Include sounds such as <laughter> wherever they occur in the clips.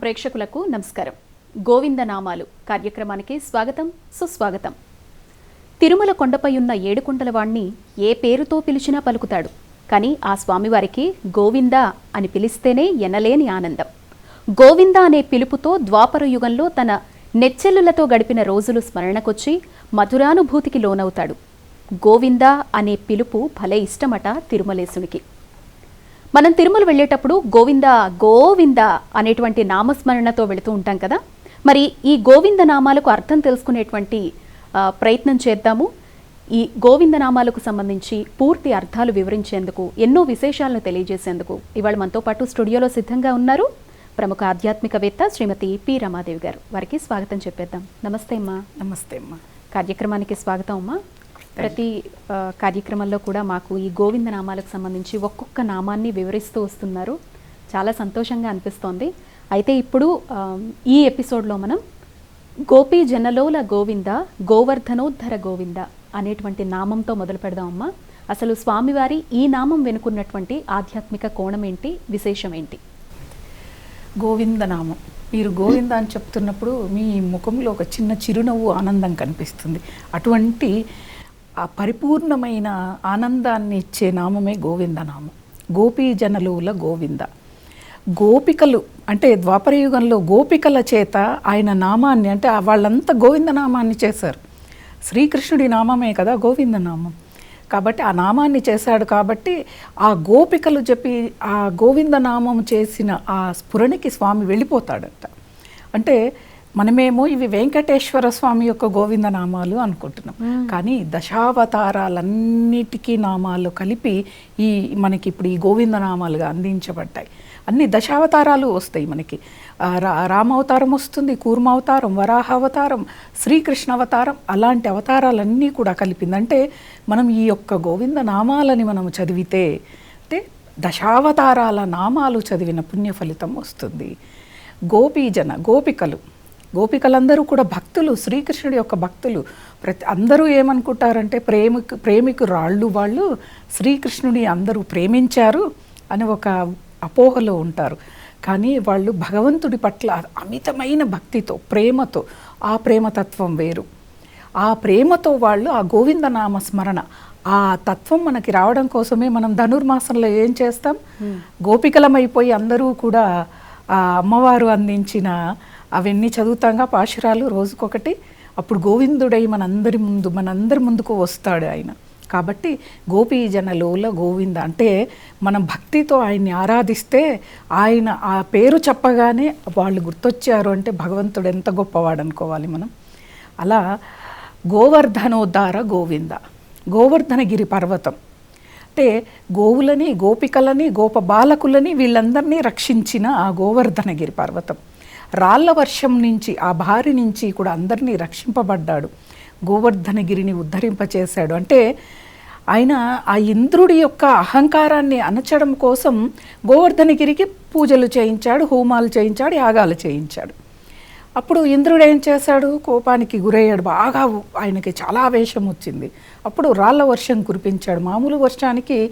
ప్రేక్షకులకు నమస్కారం. గోవింద నామాలు కార్యక్రమానికి స్వాగతం సుస్వాగతం. తిరుమల కొండపై ఉన్న ఏడుకొండలవాణ్ణి ఏ పేరుతో పిలిచినా పలుకుతాడు. కానీ ఆ స్వామివారికి గోవింద అని పిలిస్తేనే ఎనలేని ఆనందం. గోవింద అనే పిలుపుతో ద్వాపర యుగంలో తన నెచ్చెల్లులతో గడిపిన రోజులు స్మరణకొచ్చి మధురానుభూతికి లోనవుతాడు. గోవింద అనే పిలుపు భలే ఇష్టమట తిరుమలేశునికి. మనం తిరుమల వెళ్ళేటప్పుడు గోవింద గోవింద అనేటువంటి నామస్మరణతో వెళుతూ ఉంటాం కదా. మరి ఈ గోవింద నామాలకు అర్థం తెలుసుకునేటువంటి ప్రయత్నం చేద్దాము. ఈ గోవింద నామాలకు సంబంధించి పూర్తి అర్థాలు వివరించేందుకు ఎన్నో విశేషాలను తెలియజేసేందుకు ఇవాళ మనతో పాటు స్టూడియోలో సిద్ధంగా ఉన్నారు ప్రముఖ ఆధ్యాత్మికవేత్త శ్రీమతి పి. రమాదేవి గారు. వారికి స్వాగతం చెప్పేద్దాం. నమస్తే అమ్మా. నమస్తే అమ్మా. కార్యక్రమానికి స్వాగతం అమ్మా. ప్రతి కార్యక్రమంలో కూడా మాకు ఈ గోవింద నామాలకు సంబంధించి ఒక్కొక్క నామాన్ని వివరిస్తూ వస్తున్నారు. చాలా సంతోషంగా అనిపిస్తోంది. అయితే ఇప్పుడు ఈ ఎపిసోడ్లో మనం గోపీ జనలోల గోవింద గోవర్ధనోద్ధర గోవింద అనేటువంటి నామంతో మొదలు పెడదామమ్మా అసలు స్వామివారి ఈ నామం వెనుకున్నటువంటి ఆధ్యాత్మిక కోణం ఏంటి? విశేషం ఏంటి? గోవింద నామం. మీరు గోవింద అని చెప్తున్నప్పుడు మీ ముఖంలో ఒక చిన్న చిరునవ్వు ఆనందం కనిపిస్తుంది. అటువంటి ఆ పరిపూర్ణమైన ఆనందాన్ని ఇచ్చే నామమే గోవిందనామం. గోపీ జనలువుల గోవింద. గోపికలు అంటే ద్వాపరయుగంలో గోపికల చేత ఆయన నామాన్ని అంటే వాళ్ళంతా గోవిందనామాన్ని చేశారు. శ్రీకృష్ణుడి నామమే కదా గోవిందనామం. కాబట్టి ఆ నామాన్ని చేశాడు కాబట్టి ఆ గోపికలు చెప్పి ఆ గోవిందనామం చేసిన ఆ స్ఫురణకి స్వామి వెళ్ళిపోతాడంట. అంటే మనమేమో ఇవి వెంకటేశ్వర స్వామి యొక్క గోవింద నామాలు అనుకుంటున్నాం. కానీ దశావతారాలన్నిటికీ నామాలు కలిపి ఈ మనకి ఇప్పుడు ఈ గోవింద నామాలుగా అందించబడ్డాయి. అన్ని దశావతారాలు వస్తాయి మనకి. రామావతారం వస్తుంది కూర్మావతారం వరాహ అవతారం శ్రీకృష్ణ అవతారం అలాంటి అవతారాలన్నీ కూడా కలిపింది. అంటే మనం ఈ యొక్క గోవింద నామాలని మనం చదివితే అంటే దశావతారాల నామాలు చదివిన పుణ్య ఫలితం వస్తుంది. గోపీజన గోపికలు గోపికలందరూ కూడా భక్తులు శ్రీకృష్ణుడి యొక్క భక్తులు. ప్రతి అందరూ ఏమనుకుంటారంటే ప్రేమికు ప్రేమికు రాళ్ళు వాళ్ళు శ్రీకృష్ణుని అందరూ ప్రేమించారు అని ఒక అపోహలో ఉంటారు. కానీ వాళ్ళు భగవంతుడి పట్ల అమితమైన భక్తితో ప్రేమతో ఆ ప్రేమతత్వం వేరు. ఆ ప్రేమతో వాళ్ళు ఆ గోవిందనామ స్మరణ ఆ తత్వం మనకి రావడం కోసమే మనం ధనుర్మాసంలో ఏం చేస్తాం? గోపికలమైపోయి అందరూ కూడా ఆ అమ్మవారు అందించిన అవన్నీ చదువుతాంగా పాశురాలు రోజుకొకటి. అప్పుడు గోవిందుడై మనందరి ముందు మనందరి ముందుకు వస్తాడు ఆయన. కాబట్టి గోపీజనలోల గోవింద అంటే మనం భక్తితో ఆయన్ని ఆరాధిస్తే ఆయన ఆ పేరు చెప్పగానే వాళ్ళు గుర్తొచ్చారు అంటే భగవంతుడు ఎంత గొప్పవాడు అనుకోవాలి మనం. అలా గోవర్ధనోద్ధార గోవింద గోవర్ధనగిరి పర్వతం. అంటే గోవులని గోపికలని గోప బాలకులని వీళ్ళందరినీ రక్షించిన ఆ గోవర్ధనగిరి పర్వతం. రాళ్ళ వర్షం నుంచి ఆ భారి నుంచి కూడా అందరినీ రక్షింపబడ్డాడు. గోవర్ధనగిరిని ఉద్ధరింపచేశాడు. అంటే ఆయన ఆ ఇంద్రుడి యొక్క అహంకారాన్ని అణచడం కోసం గోవర్ధనగిరికి పూజలు చేయించాడు హోమాలు చేయించాడు యాగాలు చేయించాడు. అప్పుడు ఇంద్రుడు ఏం చేశాడు? కోపానికి గురయ్యాడు. బాగా ఆయనకి చాలా ఆవేశం వచ్చింది. అప్పుడు రాళ్ళ వర్షం కురిపించాడు. మామూలు వర్షానికి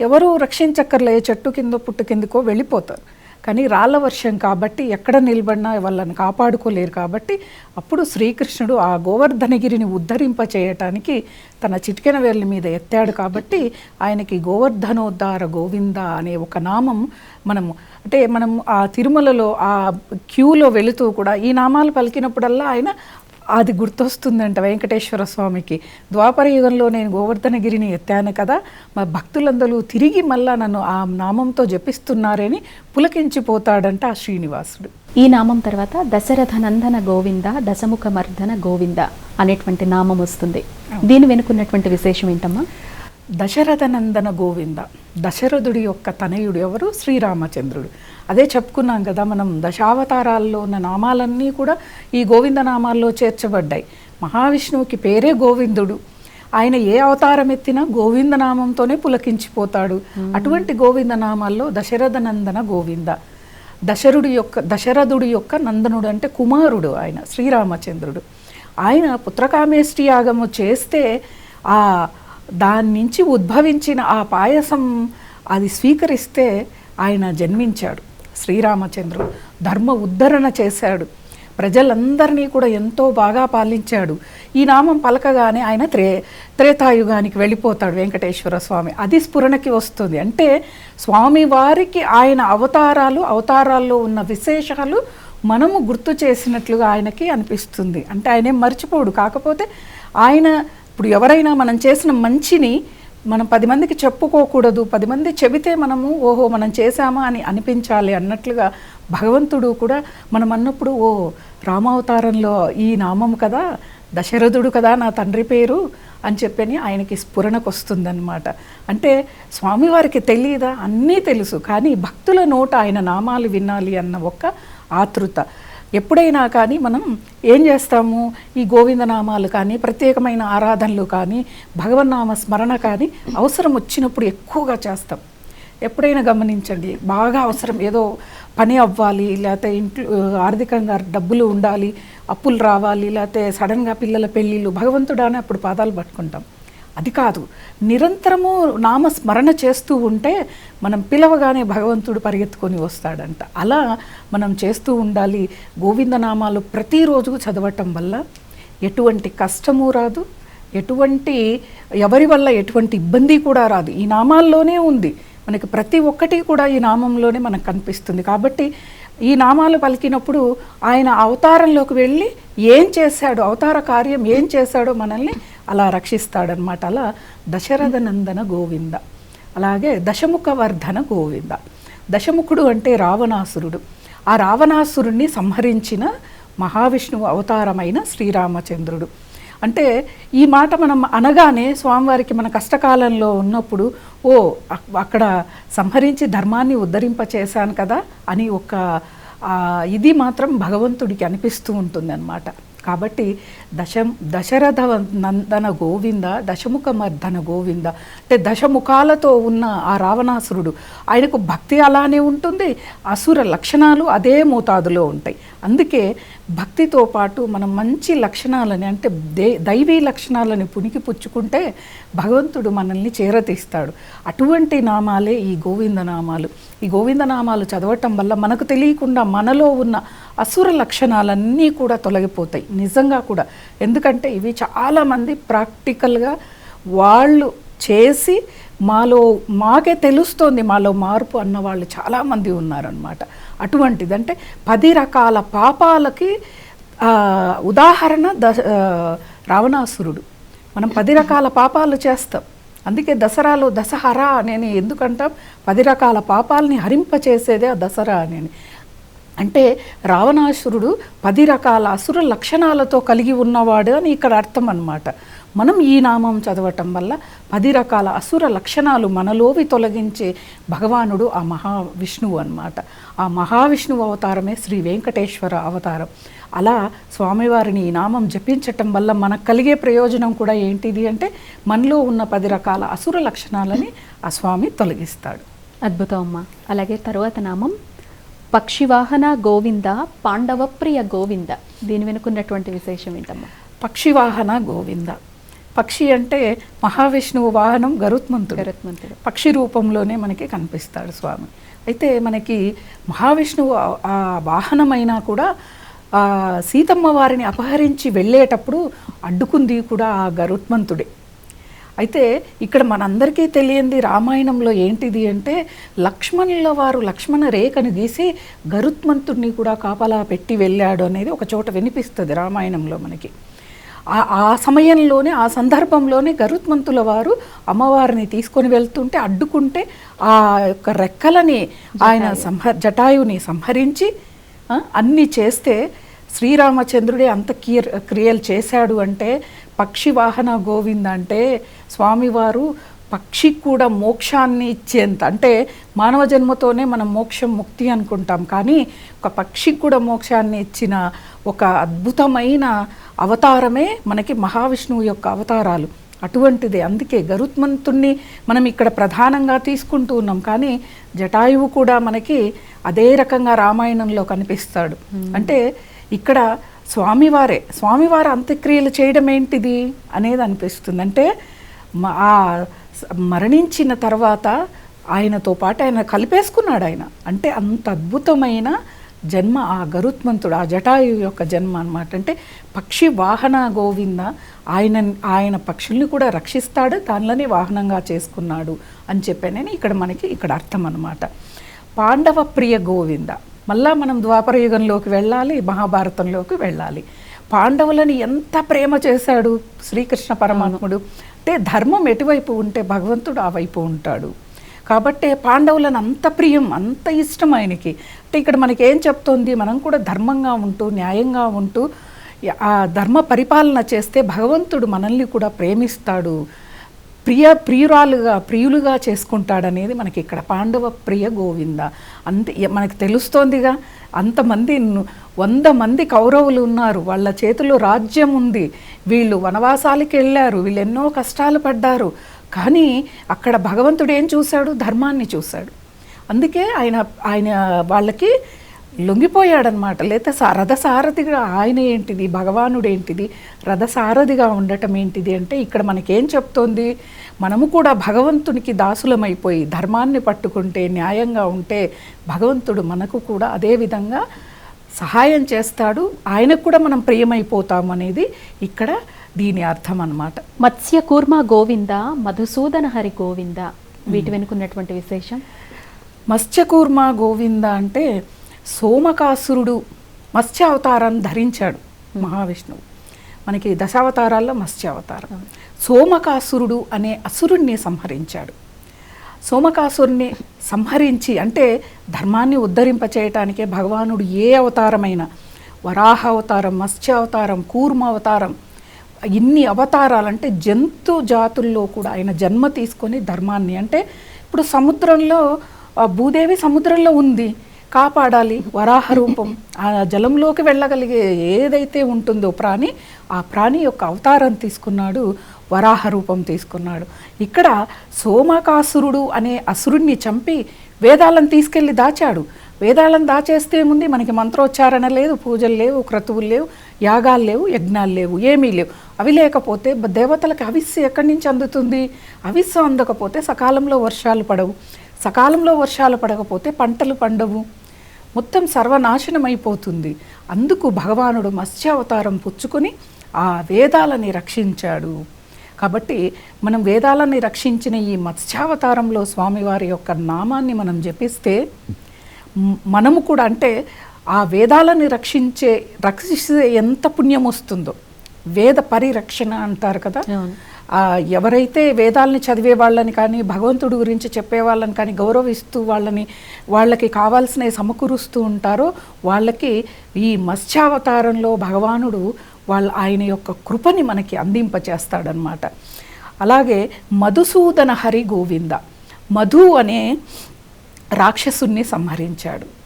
ఎవరు రక్షించక్కర్లే చెట్టు కింద పుట్టు కిందకో వెళ్ళిపోతారు. కానీ రాళ్ళ వర్షం కాబట్టి ఎక్కడ నిలబడినా వాళ్ళని కాపాడుకోలేరు కాబట్టి అప్పుడు శ్రీకృష్ణుడు ఆ గోవర్ధనగిరిని ఉద్ధరింప చేయటానికి తన చిటికెన వేళ్ళ మీద ఎత్తాడు కాబట్టి ఆయనకి గోవర్ధనోద్ధార గోవింద అనే ఒక నామం మనము అంటే మనం ఆ తిరుమలలో ఆ క్యూలో వెళుతూ కూడా ఈ నామాలు పలికినప్పుడల్లా ఆయన అది గుర్తొస్తుందంట వెంకటేశ్వర స్వామికి. ద్వాపర యుగంలో నేను గోవర్ధనగిరిని ఎత్తాను కదా మా భక్తులందరూ తిరిగి మళ్ళా నన్ను ఆ నామంతో జపిస్తున్నారని పులకించిపోతాడంట ఆ శ్రీనివాసుడు. ఈ నామం తర్వాత దశరథ నందన గోవింద దశముఖ మర్దన గోవింద అనేటువంటి నామం వస్తుంది. దీని వెనుకున్నటువంటి విశేషం ఏంటమ్మా? దశరథ నందన గోవింద. దశరథుడి యొక్క తనయుడు ఎవరు? శ్రీరామచంద్రుడు. అదే చెప్పుకున్నాం కదా మనం దశావతారాల్లో ఉన్న నామాలన్నీ కూడా ఈ గోవింద నామాల్లో చేర్చబడ్డాయి. మహావిష్ణువుకి పేరే గోవిందుడు. ఆయన ఏ అవతారం ఎత్తినా గోవింద నామంతోనే పులకించిపోతాడు. అటువంటి గోవింద నామాల్లో దశరథ నందన గోవింద. దశరుడి యొక్క దశరథుడి యొక్క నందనుడు అంటే కుమారుడు ఆయన శ్రీరామచంద్రుడు. ఆయన పుత్రకామేష్టి యాగము చేస్తే ఆ దాని నుంచి ఉద్భవించిన ఆ పాయసం అది స్వీకరిస్తే ఆయన జన్మించాడు. శ్రీరామచంద్రుడు ధర్మ ఉద్ధరణ చేశాడు. ప్రజలందరినీ కూడా ఎంతో బాగా పాలించాడు. ఈ నామం పలకగానే ఆయన త్రే త్రేతాయుగానికి వెళ్ళిపోతాడు వెంకటేశ్వర స్వామి. అది స్ఫురణకి వస్తుంది. అంటే స్వామి వారికి ఆయన అవతారాలు అవతారాల్లో ఉన్న విశేషాలు మనము గుర్తు చేసినట్లుగా ఆయనకి అనిపిస్తుంది. అంటే ఆయనేం మర్చిపోడు. కాకపోతే ఆయన ఇప్పుడు ఎవరైనా మనం చేసిన మంచిని మనం పది మందికి చెప్పుకోకూడదు పది మంది చెబితే మనము ఓహో మనం చేశామా అని అనిపించాలి అన్నట్లుగా భగవంతుడు కూడా మనం అన్నప్పుడు ఓ రామావతారంలో ఈ నామం కదా దశరథుడు కదా నా తండ్రి పేరు అని చెప్పని ఆయనకి స్ఫురణకు వస్తుందన్నమాట అంటే స్వామివారికి తెలియదా అన్నీ తెలుసు. కానీ భక్తుల నోట ఆయన నామాలు వినాలి అన్న ఒక ఆతృత. ఎప్పుడైనా కానీ మనం ఏం చేస్తాము? ఈ గోవిందనామాలు కానీ ప్రత్యేకమైన ఆరాధనలు కానీ భగవన్నామ స్మరణ కానీ అవసరం వచ్చినప్పుడు ఎక్కువగా చేస్తాం. ఎప్పుడైనా గమనించండి బాగా అవసరం ఏదో పని అవ్వాలి లేకపోతే ఇంట్లో ఆర్థికంగా డబ్బులు ఉండాలి అప్పులు రావాలి లేకపోతే సడన్గా పిల్లల పెళ్ళిళ్ళు భగవంతుడానే అప్పుడు పాదాలు పట్టుకుంటాం. అది కాదు. నిరంతరము నామస్మరణ చేస్తూ ఉంటే మనం పిలవగానే భగవంతుడు పరిగెత్తుకొని వస్తాడంట. అలా మనం చేస్తూ ఉండాలి. గోవిందనామాలు ప్రతిరోజు చదవటం వల్ల ఎటువంటి కష్టము రాదు. ఎటువంటి ఎవరి వల్ల ఎటువంటి ఇబ్బంది కూడా రాదు. ఈ నామాల్లోనే ఉంది. మనకి ప్రతి ఒక్కటి కూడా ఈ నామంలోనే మనకు కనిపిస్తుంది. కాబట్టి ఈ నామాలు పలికినప్పుడు ఆయన అవతారంలోకి వెళ్ళి ఏం చేశాడు అవతార కార్యం ఏం చేశాడో మనల్ని అలా రక్షిస్తాడనమాట అలా దశరథ నందన గోవింద. అలాగే దశముఖ వర్ధన గోవింద. దశముఖుడు అంటే రావణాసురుడు. ఆ రావణాసురుణ్ణి సంహరించిన మహావిష్ణువు అవతారమైన శ్రీరామచంద్రుడు. అంటే ఈ మాట మనం అనగానే స్వామివారికి మన కష్టకాలంలో ఉన్నప్పుడు ఓ అక్కడ సంహరించి ధర్మాన్ని ఉద్ధరింప చేశాను కదా అని ఒక ఇది మాత్రం భగవంతుడికి అనిపిస్తూ ఉంటుంది అన్నమాట కాబట్టి దశ దశరథ నందన గోవింద దశముఖ మర్దన గోవింద. అంటే దశముఖాలతో ఉన్న ఆ రావణాసురుడు ఆయనకు భక్తి అలానే ఉంటుంది అసుర లక్షణాలు అదే మోతాదులో ఉంటాయి. అందుకే భక్తితో పాటు మనం మంచి లక్షణాలని అంటే దే దైవీ లక్షణాలని పుణికి పుచ్చుకుంటే భగవంతుడు మనల్ని చేరతీస్తాడు. అటువంటి నామాలే ఈ గోవింద నామాలు ఈ గోవింద నామాలు చదవటం వల్ల మనకు తెలియకుండా మనలో ఉన్న అసుర లక్షణాలన్నీ కూడా తొలగిపోతాయి. నిజంగా కూడా. ఎందుకంటే ఇవి చాలామంది ప్రాక్టికల్గా వాళ్ళు చేసి మాలో మాకే తెలుస్తోంది మాలో మార్పు అన్న వాళ్ళు చాలామంది ఉన్నారనమాట అటువంటిది అంటే పది రకాల పాపాలకి ఉదాహరణ ద రావణాసురుడు. మనం పది రకాల పాపాలు చేస్తాం. అందుకే దసరాలో దసహరా అనేది ఎందుకంటాం? పది రకాల పాపాలని హరింపచేసేదే ఆ దసరా అనేది అంటే రావణాసురుడు పది రకాల అసుర లక్షణాలతో కలిగి ఉన్నవాడు అని ఇక్కడ అర్థం అనమాట మనం ఈ నామం చదవటం వల్ల పది రకాల అసుర లక్షణాలు మనలోవి తొలగించే భగవానుడు ఆ మహావిష్ణువు అనమాట ఆ మహావిష్ణువు అవతారమే శ్రీ వెంకటేశ్వర అవతారం. అలా స్వామివారిని ఈ నామం జపించటం వల్ల మనకు కలిగే ప్రయోజనం కూడా ఏంటిది అంటే మనలో ఉన్న పది రకాల అసుర లక్షణాలని ఆ స్వామి తొలగిస్తాడు. అద్భుతం అమ్మా అలాగే తరువాత నామం పక్షివాహన గోవింద పాండవప్రియ గోవింద. దీని వెనుకున్నటువంటి విశేషం ఏంటమ్మా? పక్షివాహన గోవింద. పక్షి అంటే మహావిష్ణువు వాహనం గరుత్మంతుడు. గరుత్మంతుడు. పక్షి రూపంలోనే మనకి కనిపిస్తాడు స్వామి. అయితే మనకి మహావిష్ణువు ఆ- వాహనమైనా కూడా సీతమ్మ వారిని అపహరించి వెళ్ళేటప్పుడు అడ్డుకుంది కూడా ఆ గరుత్మంతుడే. అయితే ఇక్కడ మనందరికీ తెలియంది రామాయణంలో ఏంటిది అంటే లక్ష్మణుల వారు లక్ష్మణ రేఖను గీసి గరుత్మంతుడిని కూడా కాపలా పెట్టి వెళ్ళాడు అనేది ఒక చోట వినిపిస్తుంది రామాయణంలో మనకి. ఆ ఆ సమయంలోనే ఆ సందర్భంలోనే గరుత్మంతుల వారు అమ్మవారిని తీసుకొని వెళ్తుంటే అడ్డుకుంటే ఆ యొక్క రెక్కలని ఆయన సంహ జటాయుని సంహరించి అన్నీ చేస్తే శ్రీరామచంద్రుడే అంత క్రియ క్రియలు చేశాడు అంటే పక్షి వాహన గోవింద అంటే స్వామివారు పక్షికి కూడా మోక్షాన్ని ఇచ్చేంత. అంటే మానవ జన్మతోనే మనం మోక్షం ముక్తి అనుకుంటాం. కానీ ఒక పక్షికి కూడా మోక్షాన్ని ఇచ్చిన ఒక అద్భుతమైన అవతారమే మనకి మహావిష్ణువు యొక్క అవతారాలు. అటువంటిదే. అందుకే గరుత్మంతుణ్ణి మనం ఇక్కడ ప్రధానంగా తీసుకుంటూ ఉన్నాం. కానీ జటాయువు కూడా మనకి అదే రకంగా రామాయణంలో కనిపిస్తాడు. అంటే ఇక్కడ స్వామివారే స్వామివారు అంత్యక్రియలు చేయడం ఏంటిది అనేది అనిపిస్తుంది. అంటే ఆ మరణించిన తర్వాత ఆయనతో పాటు ఆయన కలిపేసుకున్నాడు ఆయన. అంటే అంత అద్భుతమైన జన్మ ఆ గరుత్మంతుడు ఆ జటాయు యొక్క జన్మ అన్నమాట. అంటే పక్షి వాహన గోవింద ఆయన ఆయన పక్షుల్ని కూడా రక్షిస్తాడు దానిలోనే వాహనంగా చేసుకున్నాడు అని చెప్పానని ఇక్కడ మనకి ఇక్కడ అర్థం అన్నమాట. పాండవ ప్రియ గోవింద. మళ్ళా మనం ద్వాపర యుగంలోకి వెళ్ళాలి మహాభారతంలోకి వెళ్ళాలి. పాండవులని ఎంత ప్రేమ చేశాడు శ్రీకృష్ణ పరమాత్ముడు. అంటే ధర్మం ఎటువైపు ఉంటే భగవంతుడు ఆ వైపు ఉంటాడు. కాబట్టే పాండవులను అంత ప్రియం అంత ఇష్టం ఆయనకి. అంటే ఇక్కడ మనకి ఏం చెప్తోంది? మనం కూడా ధర్మంగా ఉంటూ న్యాయంగా ఉంటూ ఆ ధర్మ పరిపాలన చేస్తే భగవంతుడు మనల్ని కూడా ప్రేమిస్తాడు. ప్రియ ప్రియురాలుగా ప్రియులుగా చేసుకుంటాడనేది మనకి ఇక్కడ పాండవ ప్రియ గోవింద. అంతే మనకి తెలుస్తోందిగా? అంతమంది వంద మంది కౌరవులు ఉన్నారు. వాళ్ళ చేతిలో రాజ్యం ఉంది. వీళ్ళు వనవాసాలకి వెళ్ళారు వీళ్ళు ఎన్నో కష్టాలు పడ్డారు. కానీ అక్కడ భగవంతుడు ఏం చూశాడు? ధర్మాన్ని చూశాడు. అందుకే ఆయన ఆయన వాళ్ళకి లొంగిపోయాడనమాట లేకపోతే రథసారథిగా ఆయన ఏంటిది? భగవానుడు ఏంటిది? రథసారథిగా ఉండటం ఏంటిది అంటే ఇక్కడ మనకేం చెప్తోంది? మనము కూడా భగవంతునికి దాసులమైపోయి ధర్మాన్ని పట్టుకుంటే న్యాయంగా ఉంటే భగవంతుడు మనకు కూడా అదే విధంగా సహాయం చేస్తాడు. ఆయనకు కూడా మనం ప్రియమైపోతాం అనేది ఇక్కడ దీని అర్థం అన్నమాట మత్స్య కూర్మ గోవింద మధుసూదన హరి గోవింద వీటి వెనుకున్నటువంటి విశేషం? మత్స్యకూర్మ గోవింద అంటే సోమకాసురుడు మత్స్య అవతారాన్ని ధరించాడు మహావిష్ణువు. మనకి దశావతారాల్లో మత్స్య అవతారం సోమకాసురుడు అనే అసురుణ్ణి సంహరించాడు. సోమకాసురుణ్ణి సంహరించి అంటే ధర్మాన్ని ఉద్ధరింప చేయటానికే భగవానుడు ఏ అవతారమైన వరాహ అవతారం మత్స్య అవతారం కూర్మ అవతారం ఇన్ని అవతారాలు అంటే జంతు జాతుల్లో కూడా ఆయన జన్మ తీసుకొని ధర్మాన్ని అంటే ఇప్పుడు సముద్రంలో భూదేవి సముద్రంలో ఉంది కాపాడాలి వరాహ రూపం <laughs> ఆ జలంలోకి వెళ్ళగలిగే ఏదైతే ఉంటుందో ప్రాణి ఆ ప్రాణి యొక్క అవతారం తీసుకున్నాడు వరాహ రూపం తీసుకున్నాడు. ఇక్కడ సోమకాసురుడు అనే అసురుణ్ణి చంపి వేదాలను తీసుకెళ్ళి దాచాడు. వేదాలను దాచేస్తే ముందు మనకి మంత్రోచ్చారణ లేదు పూజలు లేవు క్రతువులు లేవు. యాగాలు లేవు యజ్ఞాలు లేవు ఏమీ లేవు. అవి లేకపోతే దేవతలకు అవిస్సు ఎక్కడి నుంచి అందుతుంది? అవిస్సు అందకపోతే సకాలంలో వర్షాలు పడవు. సకాలంలో వర్షాలు పడకపోతే పంటలు పండవు. మొత్తం సర్వనాశనం అయిపోతుంది అందుకు భగవానుడు మత్స్యావతారం పుచ్చుకొని ఆ వేదాలని రక్షించాడు. కాబట్టి మనం వేదాలని రక్షించిన ఈ మత్స్యావతారంలో స్వామివారి యొక్క నామాన్ని మనం జపిస్తే మనము కూడా అంటే ఆ వేదాలని రక్షించే రక్షిస్తే ఎంత పుణ్యం వస్తుందో. వేద పరిరక్షణ అంటారు కదా. ఎవరైతే వేదాలని చదివే వాళ్ళని కానీ భగవంతుడి గురించి చెప్పే వాళ్ళని కానీ గౌరవిస్తూ వాళ్ళని వాళ్ళకి కావాల్సినవి సమకూరుస్తూ ఉంటారో వాళ్ళకి ఈ మత్స్యావతారంలో భగవానుడు వాళ్ళ ఆయన యొక్క కృపని మనకి అందింపచేస్తాడనమాట అలాగే మధుసూదన హరి గోవింద. మధు అనే రాక్షసుణ్ణి సంహరించాడు.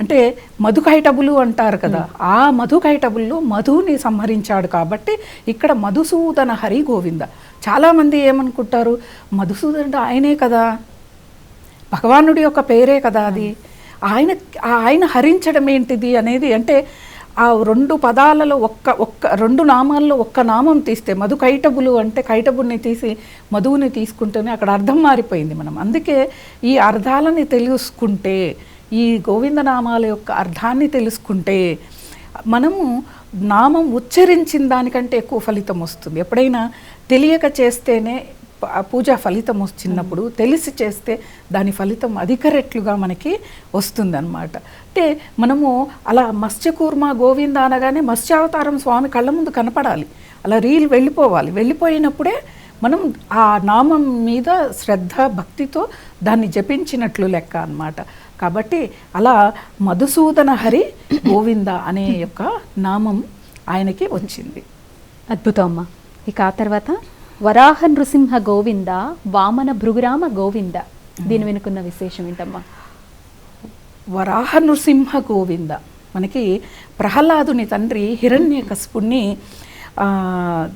అంటే మధుకైటబులు అంటారు కదా. ఆ మధుకైటబుల్లో మధుని సంహరించాడు కాబట్టి ఇక్కడ మధుసూదన హరి గోవింద. చాలామంది ఏమనుకుంటారు? మధుసూదనుడు ఆయనే కదా. భగవానుడి యొక్క పేరే కదా అది. ఆయన ఆయన హరించడం ఏంటిది అనేది అంటే ఆ రెండు పదాలలో ఒక్క ఒక్క రెండు నామాల్లో ఒక్క నామం తీస్తే మధు కైటబులు అంటే కైటబుల్ని తీసి మధువుని తీసుకుంటేనే అక్కడ అర్థం మారిపోయింది మనం. అందుకే ఈ అర్థాలని తెలుసుకుంటే ఈ గోవిందనామాల యొక్క అర్థాన్ని తెలుసుకుంటే మనము నామం ఉచ్చరించిన దానికంటే ఎక్కువ ఫలితం వస్తుంది. ఎప్పుడైనా తెలియక చేస్తేనే పూజ ఫలితం వచ్చినప్పుడు తెలిసి చేస్తే దాని ఫలితం అధిక రెట్లుగా మనకి వస్తుందన్నమాట. అంటే మనము అలా మత్స్యకూర్మ గోవింద అనగానే మత్స్యావతారం స్వామి కళ్ళ ముందు కనపడాలి. అలా రీల్ వెళ్ళిపోవాలి. వెళ్ళిపోయినప్పుడే మనం ఆ నామం మీద శ్రద్ధ భక్తితో దాన్ని జపించినట్లు లెక్క అన్నమాట. కాబట్టి అలా మధుసూదన హరి గోవింద అనే యొక్క నామం ఆయనకి వచ్చింది. అద్భుతం అమ్మా ఇక ఆ తర్వాత వరాహ నృసింహ గోవింద వామన భృగురామ గోవింద. దీని వెనుకున్న విశేషం ఏంటమ్మా? వరాహ నృసింహ గోవింద. మనకి ప్రహ్లాదుని తండ్రి హిరణ్యకశిపుణ్ణి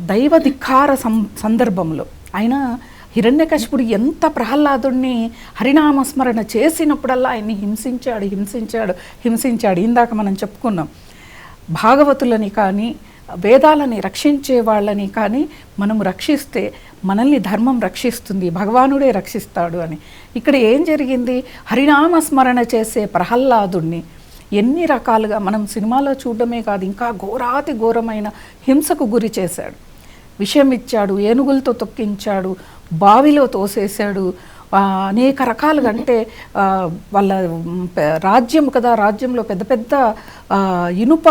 దైవ ధిక్కార సం సందర్భంలో. ఆయన హిరణ్యకశిపుడు ఎంత ప్రహ్లాదుణ్ణి హరినామస్మరణ చేసినప్పుడల్లా ఆయన్ని హింసించాడు హింసించాడు హింసించాడు. ఇందాక మనం చెప్పుకున్నాం. భాగవతులని కానీ వేదాలని రక్షించే వాళ్ళని కానీ మనం రక్షిస్తే మనల్ని ధర్మం రక్షిస్తుంది భగవానుడే రక్షిస్తాడు అని. ఇక్కడ ఏం జరిగింది? హరినామ స్మరణ చేసే ప్రహ్లాదుణ్ణి ఎన్ని రకాలుగా మనం సినిమాలో చూడడమే కాదు ఇంకా ఘోరాతి ఘోరమైన హింసకు గురి చేశాడు. విషయం ఇచ్చాడు ఏనుగులతో తొక్కించాడు బావిలో తోసేశాడు. అనేక రకాలుగా అంటే వాళ్ళ రాజ్యం కదా రాజ్యంలో పెద్ద పెద్ద ఇనుప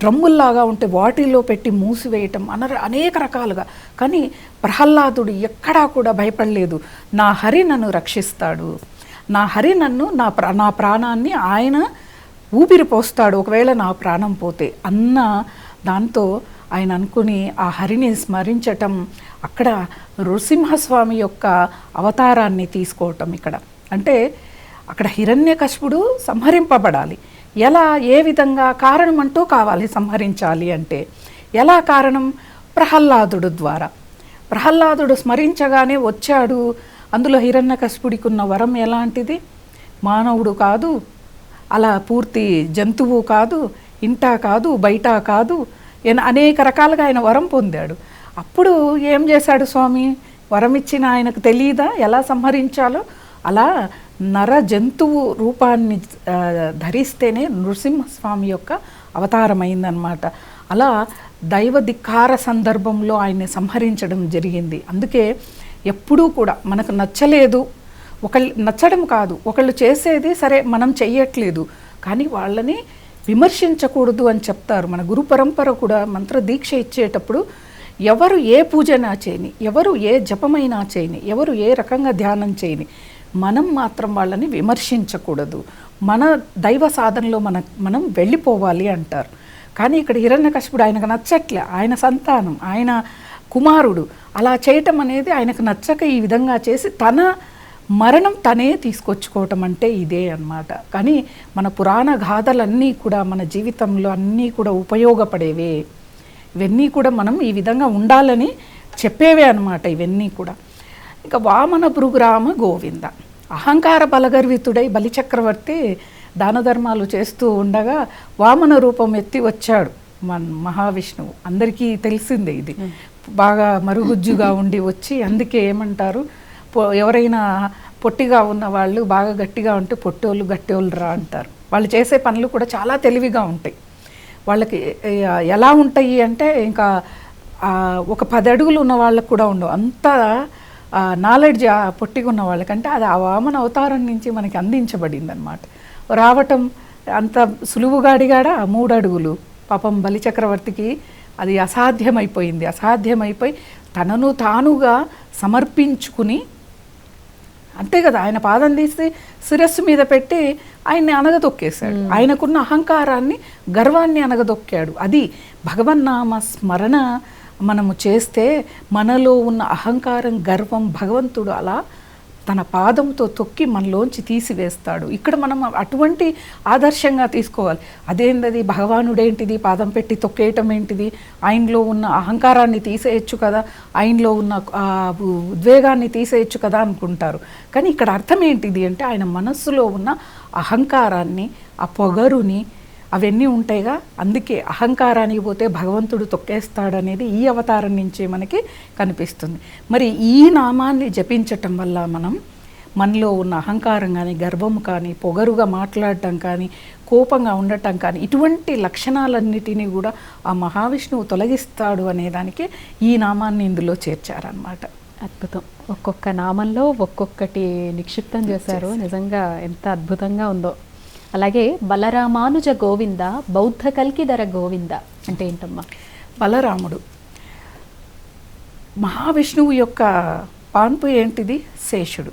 డ్రమ్ముల్లాగా ఉంటే వాటిల్లో పెట్టి మూసివేయటం అన అనేక రకాలుగా. కానీ ప్రహ్లాదుడు ఎక్కడా కూడా భయపడలేదు. నా హరి నన్ను రక్షిస్తాడు. నా హరి నన్ను నా ప్రా నా ప్రాణాన్ని ఆయన ఊపిరి పోస్తాడు ఒకవేళ నా ప్రాణం పోతే. అన్న దాంతో ఆయన అనుకుని ఆ హరిని స్మరించటం అక్కడ నృసింహస్వామి యొక్క అవతారాన్ని తీసుకోవటం ఇక్కడ. అంటే అక్కడ హిరణ్యకశిపుడు సంహరింపబడాలి. ఎలా ఏ విధంగా కారణం అంటూ కావాలి సంహరించాలి అంటే ఎలా కారణం? ప్రహ్లాదుడు ద్వారా. ప్రహ్లాదుడు స్మరించగానే వచ్చాడు అందులో హిరణ్యకశిపుడికి ఉన్న వరం ఎలాంటిది? మానవుడు కాదు అలా పూర్తి జంతువు కాదు ఇంట కాదు బయట కాదు అనేక రకాలుగా ఆయన వరం పొందాడు. అప్పుడు ఏం చేశాడు స్వామి? వరం ఇచ్చిన ఆయనకు తెలియదా ఎలా సంహరించాలో? అలా నర జంతువు రూపాన్ని ధరిస్తేనే నృసింహస్వామి యొక్క అవతారమైందనమాట అలా దైవ ధిక్కార సందర్భంలో ఆయన్ని సంహరించడం జరిగింది. అందుకే ఎప్పుడూ కూడా మనకు నచ్చలేదు. ఒకళ్ళు నచ్చడం కాదు. ఒకళ్ళు చేసేది సరే మనం చెయ్యట్లేదు. కానీ వాళ్ళని విమర్శించకూడదు అని చెప్తారు. మన గురు పరంపర కూడా మంత్ర దీక్ష ఇచ్చేటప్పుడు ఎవరు ఏ పూజనా చేయని ఎవరు ఏ జపమైనా చేయని ఎవరు ఏ రకంగా ధ్యానం చేయని మనం మాత్రం వాళ్ళని విమర్శించకూడదు. మన దైవ సాధనలో మన మనం వెళ్ళిపోవాలి అంటారు. కానీ ఇక్కడ హిరణ్యకశిపుడు ఆయనకు నచ్చట్లే. ఆయన సంతానం ఆయన కుమారుడు. అలా చేయటం అనేది ఆయనకు నచ్చక ఈ విధంగా చేసి తన మరణం తనే తీసుకొచ్చుకోవటం అంటే ఇదే అన్నమాట. కానీ మన పురాణ గాథలన్నీ కూడా మన జీవితంలో అన్నీ కూడా ఉపయోగపడేవే. ఇవన్నీ కూడా మనం ఈ విధంగా ఉండాలని చెప్పేవే అన్నమాట ఇవన్నీ కూడా. ఇక వామన భృగురామ గోవింద. అహంకార బలగర్వితుడై బలిచక్రవర్తి దాన ధర్మాలు చేస్తూ ఉండగా వామన రూపం ఎత్తి వచ్చాడు మన మహావిష్ణువు. అందరికీ తెలిసిందే ఇది. బాగా మరుగుజ్జుగా ఉండి వచ్చి అందుకే ఏమంటారు పొ- ఎవరైనా పొట్టిగా ఉన్న వాళ్ళు బాగా గట్టిగా ఉంటే పొట్టోళ్ళు గట్టోళ్ళు రా అంటారు. వాళ్ళు చేసే పనులు కూడా చాలా తెలివిగా ఉంటాయి. వాళ్ళకి ఎలా ఉంటాయి అంటే ఇంకా ఒక పది అడుగులు ఉన్న వాళ్ళకు కూడా ఉండవు. అంత నాలెడ్జ్ పొట్టిగా ఉన్న వాళ్ళకంటే అది ఆ వామన అవతారం నుంచి మనకి అందించబడింది అనమాట రావటం అంత సులువుగా అడిగాడా? మూడు అడుగులు పాపం బలిచక్రవర్తికి అది అసాధ్యమైపోయింది. అసాధ్యమైపోయి తనను తానుగా సమర్పించుకుని అంతే కదా ఆయన పాదం తీసి శిరస్సు మీద పెట్టి ఆయన్ని అనగదొక్కేశాడు. ఆయనకున్న అహంకారాన్ని గర్వాన్ని అనగదొక్కాడు. అది భగవన్నామ స్మరణ మనము చేస్తే మనలో ఉన్న అహంకారం గర్వం భగవంతుడు అలా తన పాదంతో తొక్కి మనలోంచి తీసివేస్తాడు. ఇక్కడ మనం అటువంటి ఆదర్శంగా తీసుకోవాలి. అదేంటది భగవానుడేంటిది? పాదం పెట్టి తొక్కేయటం ఏంటిది? ఆయనలో ఉన్న అహంకారాన్ని తీసేయచ్చు కదా? ఆయనలో ఉన్న ఉద్వేగాన్ని తీసేయచ్చు కదా అనుకుంటారు. కానీ ఇక్కడ అర్థం ఏంటిది అంటే ఆయన మనస్సులో ఉన్న అహంకారాన్ని ఆ పొగరుని అవన్నీ ఉంటాయిగా. అందుకే అహంకారానికి పోతే భగవంతుడు తొక్కేస్తాడనేది ఈ అవతారం నుంచే మనకి కనిపిస్తుంది. మరి ఈ నామాన్ని జపించటం వల్ల మనం మనలో ఉన్న అహంకారం కానీ గర్వం కానీ పొగరుగా మాట్లాడటం కానీ కోపంగా ఉండటం కానీ ఇటువంటి లక్షణాలన్నిటినీ కూడా ఆ మహావిష్ణువు తొలగిస్తాడు అనేదానికి ఈ నామాన్ని ఇందులో చేర్చారనమాట అద్భుతం. ఒక్కొక్క నామంలో ఒక్కొక్కటి నిక్షిప్తం చేశారు. నిజంగా ఎంత అద్భుతంగా ఉందో. అలాగే బలరామానుజ గోవింద బౌద్ధ కల్కిధర గోవింద అంటే ఏంటమ్మా? బలరాముడు. మహావిష్ణువు యొక్క పాన్పు ఏంటిది? శేషుడు.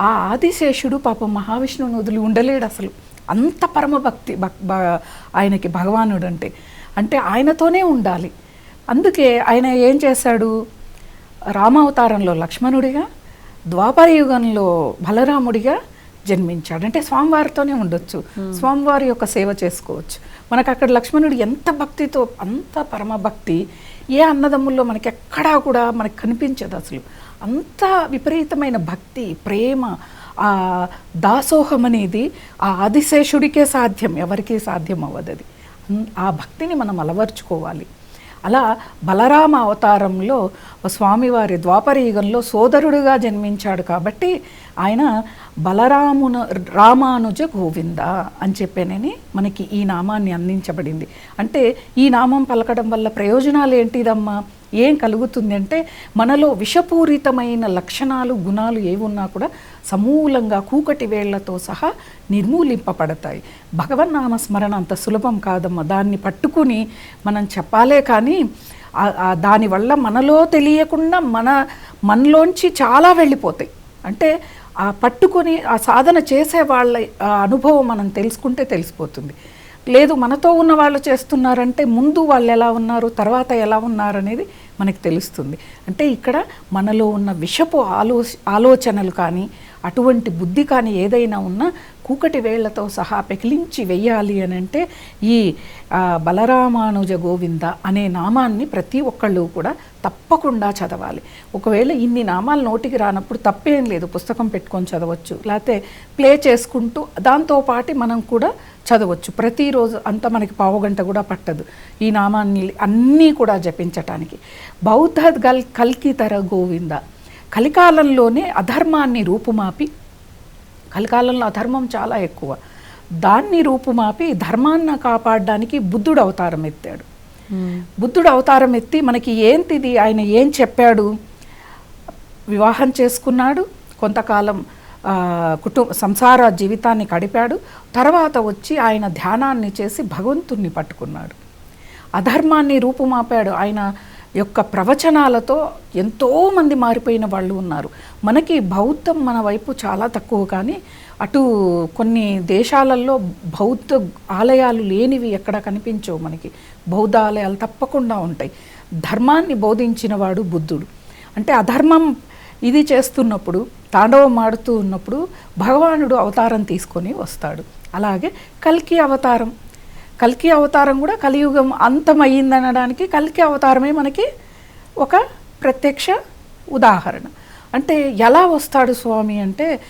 ఆ ఆదిశేషుడు పాపం మహావిష్ణువుని వదిలి ఉండలేడు అసలు. అంత పరమ భక్తి భక్ భ- ఆయనకి భగవానుడు అంటే అంటే ఆయనతోనే ఉండాలి. అందుకే ఆయన ఏం చేశాడు? రామావతారంలో లక్ష్మణుడిగా ద్వాపర యుగంలో బలరాముడిగా జన్మించాడు. అంటే స్వామివారితోనే ఉండొచ్చు. స్వామివారి యొక్క సేవ చేసుకోవచ్చు. మనకు అక్కడ లక్ష్మణుడు ఎంత భక్తితో అంత పరమ భక్తి ఏ అన్నదమ్ముల్లో మనకి ఎక్కడా కూడా మనకి కనిపించదు అసలు. అంత విపరీతమైన భక్తి ప్రేమ ఆ దాసోహం అనేది ఆ ఆదిశేషుడికే సాధ్యం ఎవరికీ సాధ్యం అవ్వదు అది. ఆ భక్తిని మనం అలవర్చుకోవాలి. అలా బలరామ అవతారంలో స్వామివారి ద్వాపరయుగంలో సోదరుడుగా జన్మించాడు కాబట్టి ఆయన బలరామున రామానుజ గోవింద అని చెప్పేనని మనకి ఈ నామాన్ని అందించబడింది. అంటే ఈ నామం పలకడం వల్ల ప్రయోజనాలు ఏంటిదమ్మా? ఏం కలుగుతుంది అంటే మనలో విషపూరితమైన లక్షణాలు గుణాలు ఏవున్నా కూడా సమూలంగా కూకటి వేళ్ళతో సహా నిర్మూలింపబడతాయి. భగవన్నామ స్మరణ అంత సులభం కాదమ్మా. దాన్ని పట్టుకుని మనం చెప్పాలే కానీ దానివల్ల మనలో తెలియకుండా మన మనలోంచి చాలా వెళ్ళిపోతాయి. అంటే ఆ పట్టుకొని ఆ సాధన చేసే వాళ్ళ ఆ అనుభవం మనం తెలుసుకుంటే తెలిసిపోతుంది. లేదు మనతో ఉన్న వాళ్ళు చేస్తున్నారంటే ముందు వాళ్ళు ఎలా ఉన్నారు తర్వాత ఎలా ఉన్నారు అనేది మనకి తెలుస్తుంది. అంటే ఇక్కడ మనలో ఉన్న విషపు ఆలో ఆలోచనలు కానీ అటువంటి బుద్ధి కానీ ఏదైనా ఉన్నా కూకటి వేళ్ళతో సహా పెకిలించి వెయ్యాలి అని అంటే ఈ బలరామానుజ గోవింద అనే నామాన్ని ప్రతి ఒక్కళ్ళు కూడా తప్పకుండా చదవాలి. ఒకవేళ ఇన్ని నామాలు నోటికి రానప్పుడు తప్పేం లేదు పుస్తకం పెట్టుకొని చదవచ్చు. లేకపోతే ప్లే చేసుకుంటూ దాంతోపాటి మనం కూడా చదవచ్చు. ప్రతిరోజు అంత మనకి పావుగంట కూడా పట్టదు. ఈ నామాన్ని అన్నీ కూడా జపించటానికి. బౌద్ధ గల్ కల్కితర గోవింద. కలికాలంలోనే అధర్మాన్ని రూపుమాపి. కలికాలంలో అధర్మం చాలా ఎక్కువ. దాన్ని రూపుమాపి ధర్మాన్ని కాపాడడానికి బుద్ధుడు అవతారం ఎత్తాడు. బుద్ధుడు అవతారం ఎత్తి మనకి ఏంటిది? ఆయన ఏం చెప్పాడు? వివాహం చేసుకున్నాడు. కొంతకాలం కుటుంబ సంసార జీవితాన్ని గడిపాడు. తర్వాత వచ్చి ఆయన ధ్యానాన్ని చేసి భగవంతుణ్ణి పట్టుకున్నాడు. అధర్మాన్ని రూపుమాపాడు. ఆయన యొక్క ప్రవచనాలతో ఎంతోమంది మారిపోయిన వాళ్ళు ఉన్నారు. మనకి బౌద్ధం మన వైపు చాలా తక్కువ కానీ అటు కొన్ని దేశాలలో బౌద్ధ ఆలయాలు లేనివి ఎక్కడ కనిపించవు మనకి. బౌద్ధ ఆలయాలు తప్పకుండా ఉంటాయి. ధర్మాన్ని బోధించినవాడు బుద్ధుడు. అంటే అధర్మం ఇది చేస్తున్నప్పుడు తాండవం ఆడుతూ ఉన్నప్పుడు భగవానుడు అవతారం తీసుకొని వస్తాడు. అలాగే కల్కి అవతారం. కల్కి అవతారం కూడా కలియుగం అంతమయ్యిందనడానికి కల్కి అవతారమే మనకి ఒక ప్రత్యక్ష ఉదాహరణ. అంటే ఎలా వస్తాడు స్వామి అంటే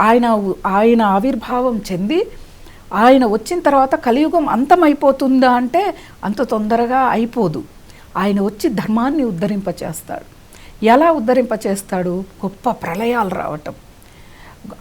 ఆయన ఆయన ఆవిర్భావం చెంది ఆయన వచ్చిన తర్వాత కలియుగం అంతమైపోతుందా అంటే అంత తొందరగా అయిపోదు. ఆయన వచ్చి ధర్మాన్ని ఉద్ధరింపచేస్తాడు. ఎలా ఉద్ధరింపచేస్తాడు? గొప్ప ప్రళయాలు రావటం.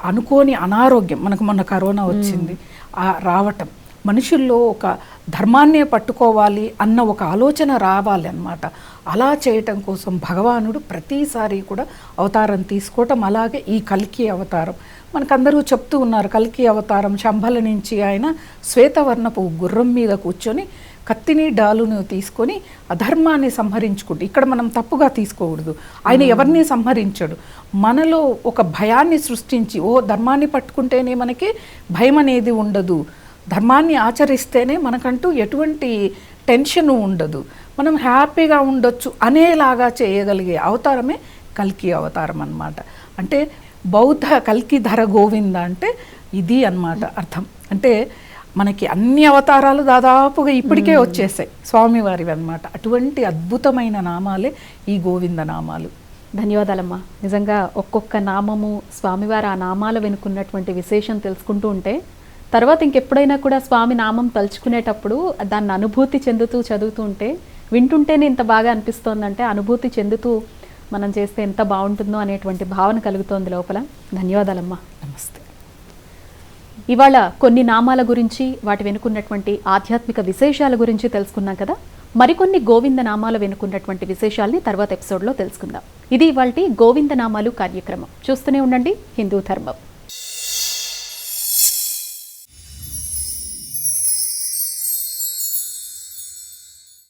అనుకోని అనారోగ్యం. మనకు మొన్న కరోనా వచ్చింది. ఆ రావటం. మనుషుల్లో ఒక ధర్మాన్నే పట్టుకోవాలి అన్న ఒక ఆలోచన రావాలి అన్నమాట అలా చేయటం కోసం భగవానుడు ప్రతిసారి కూడా అవతారం తీసుకోవటం. అలాగే ఈ కల్కి అవతారం. మనకందరూ చెప్తూ ఉన్నారు కల్కి అవతారం. శంభల నుంచి ఆయన శ్వేతవర్ణపు గుర్రం మీద కూర్చొని కత్తిని డాలును తీసుకొని అధర్మాన్ని సంహరించుకుంటూ ఇక్కడ మనం తప్పుగా తీసుకోకూడదు. ఆయన ఎవరిని సంహరించడు. మనలో ఒక భయాన్ని సృష్టించి ఓ ధర్మాన్ని పట్టుకుంటేనే మనకి భయం అనేది ఉండదు. ధర్మాన్ని ఆచరిస్తేనే మనకంటూ ఎటువంటి టెన్షన్ ఉండదు. మనం హ్యాపీగా ఉండొచ్చు అనేలాగా చేయగలిగే అవతారమే కల్కి అవతారం అన్నమాట. అంటే బౌద్ధ కల్కి ధర గోవింద అంటే ఇది అన్నమాట అర్థం. అంటే మనకి అన్ని అవతారాలు దాదాపుగా ఇప్పటికే వచ్చేసాయి. స్వామివారివి అన్నమాట. అటువంటి అద్భుతమైన నామాలే ఈ గోవింద నామాలు. ధన్యవాదాలమ్మా. నిజంగా ఒక్కొక్క నామము స్వామివారి ఆ నామాల వెనుకున్నటువంటి విశేషం తెలుసుకుంటూ ఉంటే తర్వాత ఇంకెప్పుడైనా కూడా స్వామి నామం తలుచుకునేటప్పుడు దాన్ని అనుభూతి చెందుతూ చదువుతూ ఉంటే వింటుంటేనే ఇంత బాగా అనిపిస్తోందంటే అనుభూతి చెందుతూ మనం చేస్తే ఎంత బాగుంటుందో అనేటువంటి భావన కలుగుతోంది లోపల. ధన్యవాదాలమ్మా. నమస్తే. ఇవాళ కొన్ని నామాల గురించి వాటి వెనుకున్నటువంటి ఆధ్యాత్మిక విశేషాల గురించి తెలుసుకున్నాం కదా? మరికొన్ని గోవింద నామాల వెనుకున్నటువంటి విశేషాల్ని తర్వాత ఎపిసోడ్లో తెలుసుకుందాం. ఇది ఇవాళ గోవింద నామాలు కార్యక్రమం. చూస్తూనే ఉండండి. హిందూ ధర్మం.